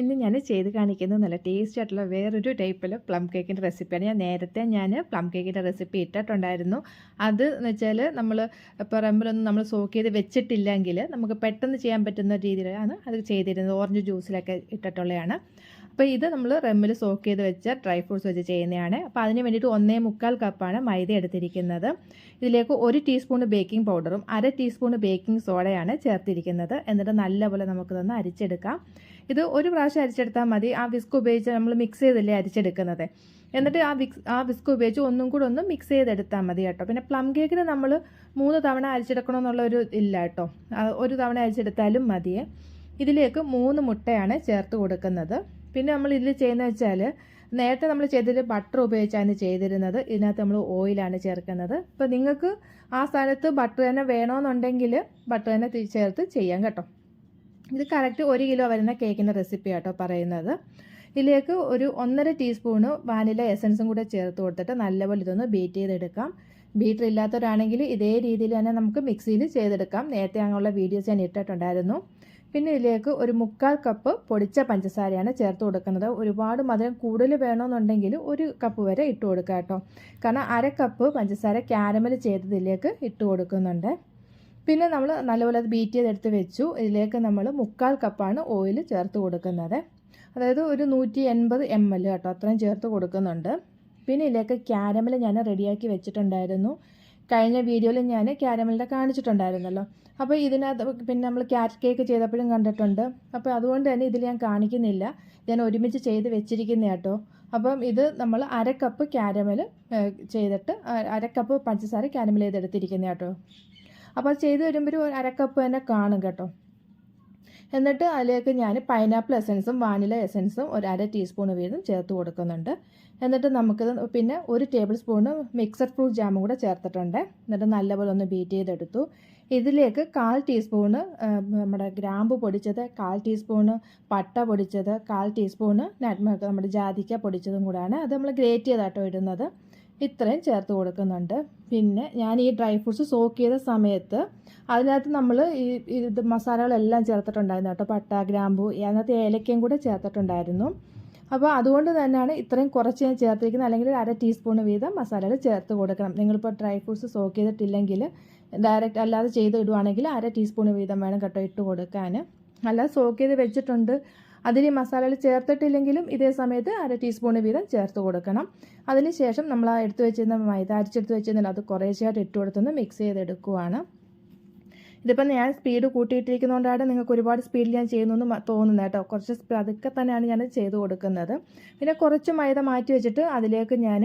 ഇന്ന് ഞാൻ ചെയ്ത് കാണിക്കുന്നത് നല്ല ടേസ്റ്റ് ആയിട്ടുള്ള വേറൊരു ടൈപ്പിൽ പ്ലം കേക്കിന്റെ റെസിപ്പിയാണ് ഞാൻ നേരത്തെ ഞാൻ പ്ലം കേക്കിന്റെ റെസിപ്പി ഇട്ടിട്ടുണ്ടായിരുന്നു. അത് എന്ന് വെച്ചാൽ നമ്മൾ ഇപ്പോൾ നമ്മൾ സോക്ക് ചെയ്ത് വെച്ചിട്ടില്ലെങ്കിൽ നമുക്ക് പെട്ടെന്ന് ചെയ്യാൻ പറ്റുന്ന രീതിയിലാണ് അത് ചെയ്തിരുന്നത്. ഓറഞ്ച് ജ്യൂസിലൊക്കെ ഇട്ടിട്ടുള്ളതാണ്. അപ്പോൾ ഇത് നമ്മൾ റമ്മിൽ സോക്ക് ചെയ്ത് വെച്ച ഡ്രൈ ഫ്രൂട്ട്സ് വെച്ച് ചെയ്യുന്നതാണ്. അപ്പോൾ അതിന് വേണ്ടിയിട്ട് ഒന്നേ മുക്കാൽ കപ്പാണ് മൈദ എടുത്തിരിക്കുന്നത്. ഇതിലേക്ക് ഒരു ടീസ്പൂൺ ബേക്കിംഗ് പൗഡറും അര ടീസ്പൂൺ ബേക്കിംഗ് സോഡയാണ് ചേർത്തിരിക്കുന്നത്. എന്നിട്ട് നല്ലപോലെ നമുക്കിതൊന്ന് അരിച്ചെടുക്കാം. ഇത് ഒരു പ്രാവശ്യം അരിച്ചെടുത്താൽ മതി. ആ വിസ്ക് ഉപയോഗിച്ച് നമ്മൾ മിക്സ് ചെയ്തല്ലേ അരിച്ചെടുക്കുന്നത്. എന്നിട്ട് ആ വിക്സ് ആ വിസ്ക് ഉപയോഗിച്ച് ഒന്നും കൂടെ ഒന്ന് മിക്സ് ചെയ്തെടുത്താൽ മതി കേട്ടോ. പിന്നെ പ്ലം കേക്കിന് നമ്മൾ മൂന്ന് തവണ അരിച്ചെടുക്കണമെന്നുള്ള ഒരു ഇല്ല കേട്ടോ. ഒരു തവണ അരിച്ചെടുത്താലും മതിയേ. ഇതിലേക്ക് മൂന്ന് മുട്ടയാണ് ചേർത്ത് കൊടുക്കുന്നത്. പിന്നെ നമ്മൾ ഇതിൽ ചെയ്യുന്നത് വെച്ചാൽ നേരത്തെ നമ്മൾ ചെയ്തത് ബട്ടർ ഉപയോഗിച്ചാണ് ചെയ്തിരുന്നത്. ഇതിനകത്ത് നമ്മൾ ഓയിലാണ് ചേർക്കുന്നത്. അപ്പോൾ നിങ്ങൾക്ക് ആ സ്ഥലത്ത് ബട്ടർ തന്നെ വേണമെന്നുണ്ടെങ്കിൽ ബട്ടർ തന്നെ ചേർത്ത് ചെയ്യാം കേട്ടോ. ഇത് കറക്റ്റ് ഒരു കിലോ വരുന്ന കേക്കിന്റെ റെസിപ്പി ആട്ടോ പറയുന്നത്. ഇതിലേക്ക് ഒരു ഒന്നര ടീസ്പൂണ് വാനില എസൻസും കൂടെ ചേർത്ത് കൊടുത്തിട്ട് നല്ലപോലെ ഇതൊന്ന് ബീറ്റ് ചെയ്തെടുക്കാം. ബീറ്റർ ഇല്ലാത്തവരാണെങ്കിൽ ഇതേ രീതിയിൽ തന്നെ നമുക്ക് മിക്സിയിൽ ചെയ്തെടുക്കാം. നേരത്തെ അങ്ങനെയുള്ള വീഡിയോസ് ഞാൻ ഇട്ടിട്ടുണ്ടായിരുന്നു. പിന്നെ ഇതിലേക്ക് ഒരു മുക്കാൽ കപ്പ് പൊടിച്ച പഞ്ചസാരയാണ് ചേർത്ത് കൊടുക്കുന്നത്. ഒരുപാട് മധുരം കൂടുതൽ വേണമെന്നുണ്ടെങ്കിൽ ഒരു കപ്പ് വരെ ഇട്ട് കൊടുക്കാം കേട്ടോ. കാരണം അര കപ്പ് പഞ്ചസാര ക്യാരമൽ ചെയ്തതിലേക്ക് ഇട്ട് കൊടുക്കുന്നുണ്ട്. പിന്നെ നമ്മൾ നല്ലപോലെ അത് ബീറ്റ് ചെയ്തെടുത്ത് വെച്ചു. ഇതിലേക്ക് നമ്മൾ മുക്കാൽ കപ്പാണ് ഓയിൽ ചേർത്ത് കൊടുക്കുന്നത്. അതായത് ഒരു നൂറ്റി എൺപത് എം എൽ കേട്ടോ അത്രയും ചേർത്ത് കൊടുക്കുന്നുണ്ട്. പിന്നെ ഇതിലേക്ക് ക്യാരമൽ ഞാൻ റെഡിയാക്കി വെച്ചിട്ടുണ്ടായിരുന്നു. കഴിഞ്ഞ വീഡിയോയിൽ ഞാൻ ക്യാരമലിന്റെ കാണിച്ചിട്ടുണ്ടായിരുന്നല്ലോ. അപ്പോൾ ഇതിനകത്ത് പിന്നെ നമ്മൾ ക്യാരറ്റ് കേക്ക് ചെയ്തപ്പോഴും കണ്ടിട്ടുണ്ട്. അപ്പോൾ അതുകൊണ്ട് തന്നെ ഇതിൽ ഞാൻ കാണിക്കുന്നില്ല. ഞാൻ ഒരുമിച്ച് ചെയ്ത് വെച്ചിരിക്കുന്ന കേട്ടോ. അപ്പം ഇത് നമ്മൾ അര കപ്പ് ക്യാരമൽ ചെയ്തിട്ട് അര കപ്പ് പഞ്ചസാര ക്യാരമൽ ചെയ്തെടുത്തിരിക്കുന്ന കേട്ടോ. അപ്പോൾ ചെയ്ത് വരുമ്പോൾ ഒരു അരക്കപ്പ് കപ്പ് തന്നെ കാണും കേട്ടോ. എന്നിട്ട് അതിലേക്ക് ഞാൻ പൈനാപ്പിൾ എസൻസും വാനില എസൻസും ഒരു അര ടീസ്പൂൺ വീതം ചേർത്ത് കൊടുക്കുന്നുണ്ട്. എന്നിട്ട് നമുക്കിത് പിന്നെ ഒരു ടേബിൾ സ്പൂണ് മിക്സഡ് ഫ്രൂട്ട് ജാമും കൂടെ ചേർത്തിട്ടുണ്ട്. എന്നിട്ട് നല്ലപോലെ ഒന്ന് ബീറ്റ് ചെയ്തെടുത്തു. ഇതിലേക്ക് കാൽ ടീസ്പൂണ് നമ്മുടെ ഗ്രാമ്പ് പൊടിച്ചത് കാൽ ടീസ്പൂണ് പട്ട പൊടിച്ചത് കാൽ ടീസ്പൂണ് നമ്മുടെ ജാതിക്ക പൊടിച്ചതും കൂടാണ്. അത് നമ്മൾ ഗ്രേറ്റ് ചെയ്താട്ടോ ഇടുന്നത്. ഇത്രയും ചേർത്ത് കൊടുക്കുന്നുണ്ട്. പിന്നെ ഞാൻ ഈ ഡ്രൈ ഫ്രൂട്ട്സ് സോക്ക് ചെയ്ത സമയത്ത് അതിനകത്ത് നമ്മൾ ഈ ഇത് മസാലകളെല്ലാം ചേർത്തിട്ടുണ്ടായിരുന്നു കേട്ടോ. പട്ട ഗ്രാമ്പു അതിനകത്ത് ഏലക്കയും കൂടെ ചേർത്തിട്ടുണ്ടായിരുന്നു. അപ്പോൾ അതുകൊണ്ട് തന്നെയാണ് ഇത്രയും കുറച്ച് ഞാൻ ചേർത്തിരിക്കുന്നത്. അല്ലെങ്കിൽ അര ടീസ്പൂൺ വീതം മസാലകൾ ചേർത്ത് കൊടുക്കണം. നിങ്ങളിപ്പോൾ ഡ്രൈ ഫ്രൂട്ട്സ് സോക്ക് ചെയ്തിട്ടില്ലെങ്കിൽ ഡയറക്റ്റ് അല്ലാതെ ചെയ്ത് ഇടുവാണെങ്കിൽ അര ടീസ്പൂൺ വീതം വേണം കേട്ടോ ഇട്ട് കൊടുക്കാൻ. അല്ലാതെ സോക്ക് ചെയ്ത് വെച്ചിട്ടുണ്ട്. അതിൽ മസാലകൾ ചേർത്തിട്ടില്ലെങ്കിലും ഇതേ സമയത്ത് അര ടീസ്പൂൺ വീതം ചേർത്ത് കൊടുക്കണം. അതിനുശേഷം നമ്മൾ ആ എടുത്തു വെച്ചിരുന്ന മൈദ അരിച്ചെടുത്ത് വെച്ചിരുന്നില്ല അത് കുറേശ്ശായിട്ട് ഇട്ട് കൊടുത്തൊന്ന് മിക്സ് ചെയ്തെടുക്കുവാണ്. ഇതിപ്പോൾ ഞാൻ സ്പീഡ് കൂട്ടിയിട്ടിരിക്കുന്നതുകൊണ്ടാണ് നിങ്ങൾക്ക് ഒരുപാട് സ്പീഡിൽ ഞാൻ ചെയ്യുന്നു തോന്നുന്നത് കേട്ടോ. കുറച്ച് അതൊക്കെ തന്നെയാണ് ഞാൻ ചെയ്ത് കൊടുക്കുന്നത്. പിന്നെ കുറച്ച് മൈദ മാറ്റി വെച്ചിട്ട് അതിലേക്ക് ഞാൻ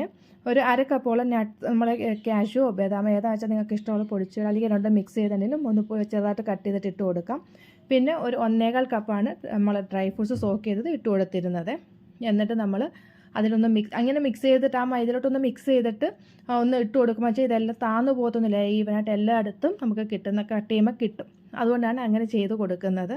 ഒരു അര കപ്പോളം നട്ട് നമ്മളെ ക്യാഷോ ബദാമോ ഏതാ വെച്ചാൽ നിങ്ങൾക്ക് ഇഷ്ടമുള്ള പൊടിച്ചോ അല്ലെങ്കിൽ രണ്ടും മിക്സ് ചെയ്തിട്ടുണ്ടെങ്കിലും ഒന്ന് ചെറുതായിട്ട് കട്ട് ചെയ്തിട്ട് ഇട്ട് കൊടുക്കാം. പിന്നെ ഒരു ഒന്നേകാൽ കപ്പാണ് നമ്മൾ ഡ്രൈ ഫ്രൂട്ട്സ് സോക്ക് ചെയ്തത് ഇട്ട് കൊടുത്തിരുന്നത്. എന്നിട്ട് നമ്മൾ അതിലൊന്ന് മിക്സ് അങ്ങനെ മിക്സ് ചെയ്തിട്ട് ആ മൈദയിലോട്ടൊന്ന് മിക്സ് ചെയ്തിട്ട് ഒന്ന് ഇട്ട് കൊടുക്കുമ്പോൾ വെച്ചാൽ ഇതെല്ലാം താന്നു പോകത്തൊന്നുമില്ല. ഈവനായിട്ട് എല്ലായിടത്തും നമുക്ക് കിട്ടുന്ന കട്ട് ചെയ്യുമ്പോൾ കിട്ടും. അതുകൊണ്ടാണ് അങ്ങനെ ചെയ്ത് കൊടുക്കുന്നത്.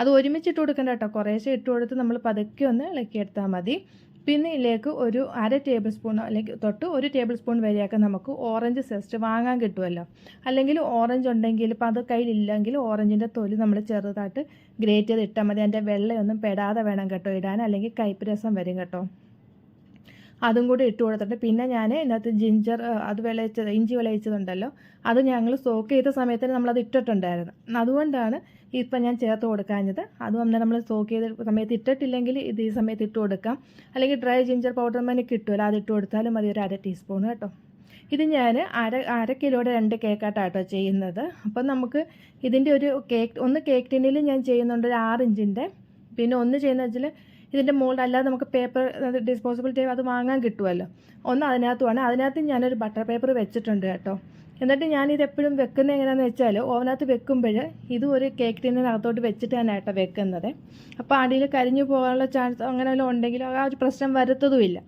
അത് ഒരുമിച്ച് ഇട്ട് കൊടുക്കേണ്ട കേട്ടോ. കുറേശ്ശെ ഇട്ട് കൊടുത്ത് നമ്മൾ പതുക്കെ ഒന്ന് ഇളക്കിയെടുത്താൽ മതി. പിന്നെ ഇതിലേക്ക് ഒരു അര ടേബിൾ സ്പൂൺ അല്ലെങ്കിൽ തൊട്ട് ഒരു ടേബിൾ സ്പൂൺ വരെയൊക്കെ നമുക്ക് ഓറഞ്ച് സെസ്റ്റ് വാങ്ങാൻ കിട്ടുമല്ലോ. അല്ലെങ്കിൽ ഓറഞ്ച് ഉണ്ടെങ്കിൽ ഇപ്പം അത് കയ്യിലില്ലെങ്കിൽ ഓറഞ്ചിന്റെ തൊലി നമ്മൾ ചെറുതായിട്ട് ഗ്രേറ്റ് ചെയ്ത് ഇട്ടാൽ മതി. അതിന്റെ വെള്ളയൊന്നും പെടാതെ വേണം കേട്ടോ ഇടാൻ. അല്ലെങ്കിൽ കയ്പ്പ് രസം വരും കേട്ടോ. അതും കൂടി ഇട്ട് കൊടുത്തിട്ട് പിന്നെ ഞാൻ ഇതിനകത്ത് ജിഞ്ചർ അത് വിളയിച്ചത് ഇഞ്ചി വിളയിച്ചതുണ്ടല്ലോ അത് ഞങ്ങൾ സോക്ക് ചെയ്ത സമയത്തിന് നമ്മളത് ഇട്ടിട്ടുണ്ടായിരുന്നു. അതുകൊണ്ടാണ് ഇപ്പം ഞാൻ ചേർത്ത് കൊടുക്കാഞ്ഞത്. അതും നമ്മൾ സോക്ക് ചെയ്ത സമയത്ത് ഇട്ടിട്ടില്ലെങ്കിൽ ഇത് ഈ സമയത്ത് ഇട്ട് കൊടുക്കാം. അല്ലെങ്കിൽ ഡ്രൈ ജിഞ്ചർ പൗഡർ തന്നെ കിട്ടുമല്ലോ അത് ഇട്ട് കൊടുത്താലും മതി ഒരു അര ടീസ്പൂൺ കേട്ടോ. ഇത് ഞാൻ അര അര കിലോയുടെ രണ്ട് കേക്കായിട്ടാട്ടോ ചെയ്യുന്നത്. അപ്പം നമുക്ക് ഇതിന്റെ ഒരു കേക്ക് ഒന്ന് കേക്ക് ടിന്നിൽ ഞാൻ ചെയ്യുന്നുണ്ട് ഒരു ആറ് ഇഞ്ചിന്റെ. പിന്നെ ഒന്ന് ചെയ്യുന്ന വെച്ചാൽ ഇതിന്റെ മോൾഡ് അല്ലാതെ നമുക്ക് പേപ്പർ ഡിസ്പോസിബിൾ ടേപ്പ് അത് വാങ്ങാൻ കിട്ടുമല്ലോ ഒന്ന് അതിനകത്തുമാണ് അതിനകത്ത് ഞാനൊരു ബട്ടർ പേപ്പർ വെച്ചിട്ടുണ്ട് കേട്ടോ. എന്നിട്ട് ഞാനിത് എപ്പോഴും വെക്കുന്നത് എങ്ങനെയാണെന്ന് വെച്ചാൽ ഓവനകത്ത് വെക്കുമ്പോൾ ഇത് ഒരു കേക്ക് ടീനകത്തോട്ട് വെച്ചിട്ട് തന്നെ ആട്ടോ വെക്കുന്നത്. അപ്പോൾ അടിയിൽ കരിഞ്ഞു പോകാനുള്ള ചാൻസ് അങ്ങനെ വല്ലതും ഉണ്ടെങ്കിലും ആ ഒരു പ്രശ്നം വരുത്തതുമില്ല.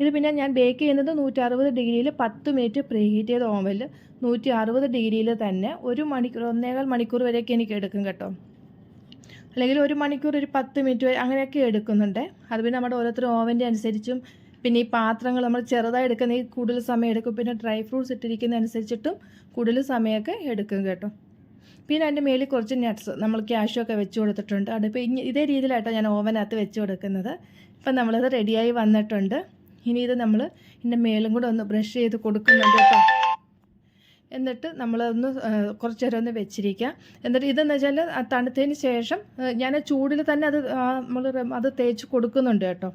ഇത് പിന്നെ ഞാൻ ബേക്ക് ചെയ്യുന്നത് നൂറ്റി അറുപത് ഡിഗ്രിയിൽ പത്ത് മിനിറ്റ് പ്രീ ഹീറ്റ് ചെയ്ത ഓവനിൽ നൂറ്റി അറുപത് ഡിഗ്രിയിൽ തന്നെ ഒരു മണിക്കൂർ ഒന്നേകാൽ മണിക്കൂർ വരെയൊക്കെ എനിക്ക് എടുക്കും കേട്ടോ. അല്ലെങ്കിൽ ഒരു മണിക്കൂർ ഒരു പത്ത് മിനിറ്റ് വരെ അങ്ങനെയൊക്കെ എടുക്കുന്നുണ്ട്. അത് പിന്നെ നമ്മുടെ ഓരോരുത്തരും ഓവന്റെ അനുസരിച്ചും പിന്നെ ഈ പാത്രങ്ങൾ നമ്മൾ ചെറുതായി എടുക്കുന്ന ഈ കൂടുതൽ സമയം എടുക്കും. പിന്നെ ഡ്രൈ ഫ്രൂട്ട്സ് ഇട്ടിരിക്കുന്ന അനുസരിച്ചിട്ടും കൂടുതൽ സമയമൊക്കെ എടുക്കും കേട്ടോ. പിന്നെ അതിന്റെ മേളിൽ കുറച്ച് നട്ട്സ് നമ്മൾ ക്യാഷൊക്കെ വെച്ച് കൊടുത്തിട്ടുണ്ട്. അതിപ്പോൾ ഇനി ഇതേ രീതിയിലായിട്ടാണ് ഞാൻ ഓവനകത്ത് വെച്ച് കൊടുക്കുന്നത്. ഇപ്പം നമ്മളത് റെഡിയായി വന്നിട്ടുണ്ട്. ഇനി ഇത് നമ്മൾ ഇതിന്റെ മേലും കൂടെ ഒന്ന് ബ്രഷ് ചെയ്ത് കൊടുക്കുന്നുണ്ട് കേട്ടോ. എന്നിട്ട് നമ്മളൊന്ന് കുറച്ച് നേരം ഒന്ന് വെച്ചിരിക്കുക. എന്നിട്ട് ഇതെന്ന് വെച്ചാൽ തണുത്തതിന് ശേഷം ഞാൻ ചൂടിൽ തന്നെ അത് നമ്മൾ അത് തേച്ച് കൊടുക്കുന്നുണ്ട് കേട്ടോ.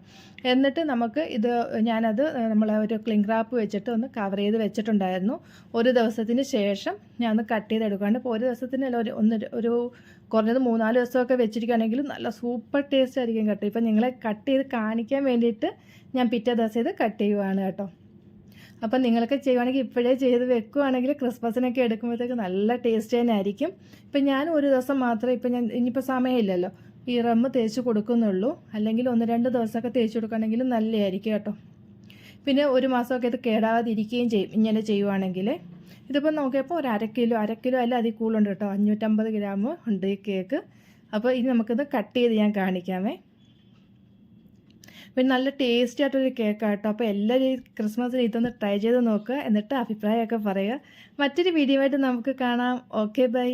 എന്നിട്ട് നമുക്ക് ഇത് ഞാനത് നമ്മൾ ഒരു ക്ലിങ് റാപ്പ് വെച്ചിട്ട് ഒന്ന് കവർ ചെയ്ത് വെച്ചിട്ടുണ്ടായിരുന്നു. ഒരു ദിവസത്തിന് ശേഷം ഞാൻ ഒന്ന് കട്ട് ചെയ്തെടുക്കുകയാണ് ഇപ്പോൾ ഒരു ദിവസത്തിനല്ല ഒരു ഒന്ന് ഒരു കുറഞ്ഞത് മൂന്നാൽ ദിവസമൊക്കെ വെച്ചിരിക്കുകയാണെങ്കിൽ നല്ല സൂപ്പർ ടേസ്റ്റ് ആയിരിക്കും കേട്ടോ. ഇപ്പം നിങ്ങളെ കട്ട് ചെയ്ത് കാണിക്കാൻ വേണ്ടിയിട്ട് ഞാൻ പിറ്റേ ദിവസം ഇത് കട്ട് ചെയ്യുവാണ് കേട്ടോ. അപ്പം നിങ്ങളൊക്കെ ചെയ്യുവാണെങ്കിൽ ഇപ്പോഴേ ചെയ്ത് വെക്കുവാണെങ്കിൽ ക്രിസ്മസിനൊക്കെ എടുക്കുമ്പോഴത്തേക്ക് നല്ല ടേസ്റ്റ് തന്നെ ആയിരിക്കും. ഇപ്പം ഞാൻ ഒരു ദിവസം മാത്രം ഇപ്പം ഞാൻ ഇനിയിപ്പോൾ സമയമില്ലല്ലോ. ഈ റമ്മ് തേച്ച് കൊടുക്കുന്നുള്ളൂ. അല്ലെങ്കിൽ ഒന്ന് രണ്ട് ദിവസമൊക്കെ തേച്ച് കൊടുക്കുകയാണെങ്കിൽ നല്ലതായിരിക്കും കേട്ടോ. പിന്നെ ഒരു മാസമൊക്കെ ഇത് കേടാവാതിരിക്കുകയും ചെയ്യും ഇങ്ങനെ ചെയ്യുവാണെങ്കിൽ. ഇതിപ്പോൾ നോക്കിയപ്പോൾ ഒരു അര കിലോ അര കിലോ അല്ല അതിൽ കൂടുതലുണ്ട് കേട്ടോ. അഞ്ഞൂറ്റമ്പത് ഗ്രാം ഉണ്ട് ഈ കേക്ക്. അപ്പോൾ ഇനി നമുക്കിത് കട്ട് ചെയ്ത് ഞാൻ കാണിക്കാമേ. പിന്നെ നല്ല ടേസ്റ്റി ആയിട്ടൊരു കേക്കാണ് കേട്ടോ അപ്പോൾ എല്ലാവരും ഈ ക്രിസ്മസിന് ഇതൊന്ന് ട്രൈ ചെയ്ത് നോക്കുക എന്നിട്ട് അഭിപ്രായമൊക്കെ പറയുക. മറ്റൊരു വീഡിയോ ആയിട്ട് നമുക്ക് കാണാം. Okay bye